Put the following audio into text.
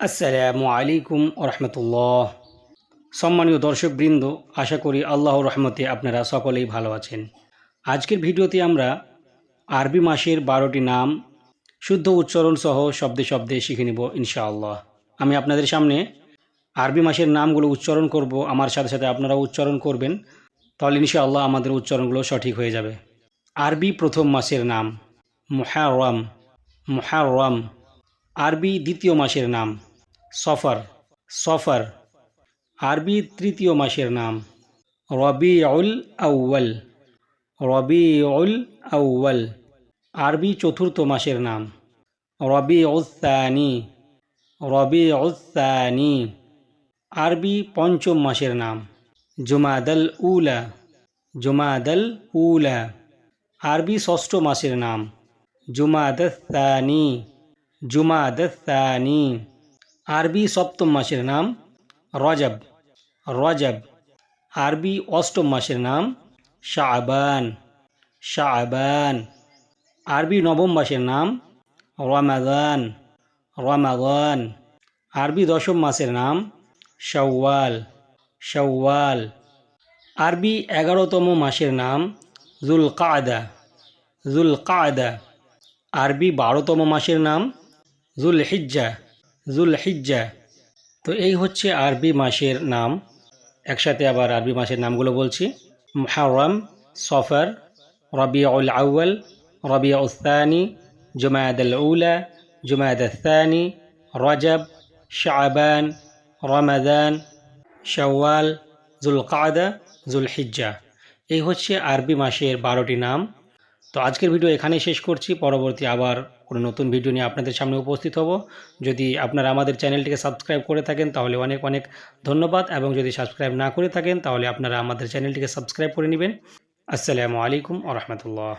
আসসালামু আলাইকুম রহমতুল্লাহ সম্মানীয় দর্শকবৃন্দ, আশা করি আল্লাহর রহমতে আপনারা সকলেই ভালো আছেন। আজকের ভিডিওতে আমরা আরবি মাসের বারোটি নাম, শুদ্ধ উচ্চারণ সহ শব্দে শব্দে শিখে নিব ইনশাআল্লাহ। আমি আপনাদের সামনে আরবি মাসের নামগুলো উচ্চারণ করব, আমার সাথে সাথে আপনারা উচ্চারণ করবেন, তাহলে ইনশাআল্লাহ আমাদের উচ্চারণগুলো সঠিক হয়ে যাবে। আরবি প্রথম মাসের নাম, মুহাররম মুহাররম। আরবি দ্বিতীয় মাসের নাম সফর সফর। আরবি তৃতীয় মাসের নাম। রবিউল আউ্য়াল। রবিউল আউ্য়াল। আরবি চতুর্থ মাসের নাম। রবি উস্তানি রবি উস্তানি আরবি পঞ্চম মাসের নাম। জুমাদাল উলা। জুমাদাল উলা। আরবি ষষ্ঠ মাসের নাম। জুমাদানি জুমাদানি আরবি সপ্তম মাসের নাম রজব। রজব। আরবি অষ্টম মাসের নাম শাবান। শাবান। আরবি নবম মাসের নাম রমাদান। রমাদান। আরবি দশম মাসের নাম শাওয়াল। শাওয়াল। আরবি এগারোতম মাসের নাম জুল কায়দা জুল কায়দা আরবি বারোতম মাসের নাম জুল হিজ্জা জুল হিজ্জা তো এই হচ্ছে আরবি মাসের নাম। একসাথে আবার আরবি মাসের নামগুলো বলছি। মুহাররম, সফর, রবিউল আউ্য়াল রবিউ উস্তানি জুমায়াদ আল উলা জুমায়াদ আস্তানি রজব, শাবান, রমাদান, শাওয়াল জুল কাদা জুল হিজ্জা এই হচ্ছে আরবি মাসের বারোটি নাম। তো আজকের ভিডিও এখানেই শেষ করছি। পরবর্তী আবার কোনো নতুন ভিডিও নিয়ে আপনাদের সামনে উপস্থিত হব। যদি আপনারা আমাদের চ্যানেলটিকে সাবস্ক্রাইব করে থাকেন, তাহলে অনেক অনেক ধন্যবাদ। এবং যদি সাবস্ক্রাইব না করে থাকেন, তাহলে আপনারা আমাদের চ্যানেলটিকে সাবস্ক্রাইব করে নেবেন। আসসালামু আলাইকুম আ রহমতুল্লাহ।